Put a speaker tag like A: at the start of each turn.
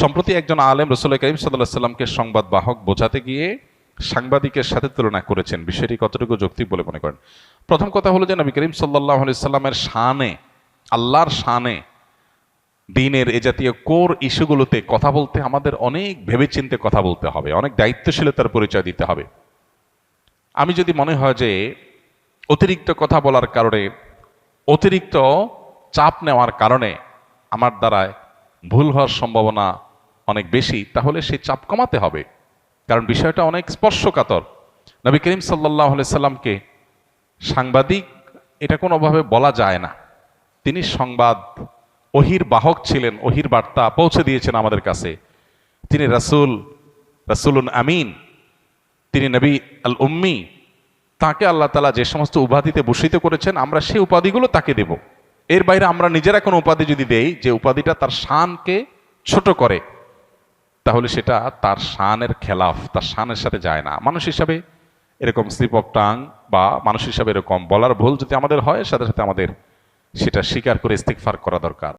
A: সম্প্রতি একজন আলেম রসুল করিম সাল্লাহ সাল্লামকে সংবাদ বাহক বোঝাতে গিয়ে সাংবাদিকের সাথে তুলনা করেছেন। বিষয়টি কতটুকু যৌক্তিক বলে মনে করেন? প্রথম কথা হলো যে নবী করিম সাল্লাহ সাল্লামের শানে, আল্লাহর শানে দিনের এ জাতীয় কোর ইস্যুগুলোতে কথা বলতে আমাদের অনেক ভেবেচিন্তে কথা বলতে হবে, অনেক দায়িত্বশীলতার পরিচয় দিতে হবে। আমি যদি মনে হয় যে অতিরিক্ত কথা বলার কারণে, অতিরিক্ত চাপ নেওয়ার কারণে আমার দ্বারায় ভুল হওয়ার সম্ভাবনা অনেক বেশি, তাহলে সেই চাপ কমাতে হবে। কারণ বিষয়টা অনেক স্পর্শকাতর। নবী করিম সাল্লাহ সাল্লামকে সাংবাদিক এটা কোনোভাবে বলা যায় না। তিনি সংবাদ ওহির বাহক ছিলেন, অহির বার্তা পৌঁছে দিয়েছেন আমাদের কাছে। তিনি রাসূল, রাসূলুন আমিন, তিনি নবী আল উম্মি তাকে আল্লাহ তালা যে সমস্ত উপাধিতে ভূষিত করেছেন, আমরা সেই উপাধিগুলো তাকে দেব। এর বাইরে আমরা নিজেরা কোনো উপাধি যদি দেই, যে উপাধিটা তার শানকে ছোট করে, তাহলে সেটা তার শানের খেলাফ, তার শানের সাথে যায় না। মানুষ হিসাবে এরকম স্লিপ অফ টাং বা মানুষ হিসাবে এরকম বলার ভুল যদি আমাদের হয়, সাথে সাথে আমাদের সেটা স্বীকার করে ইস্তেকফার করা দরকার।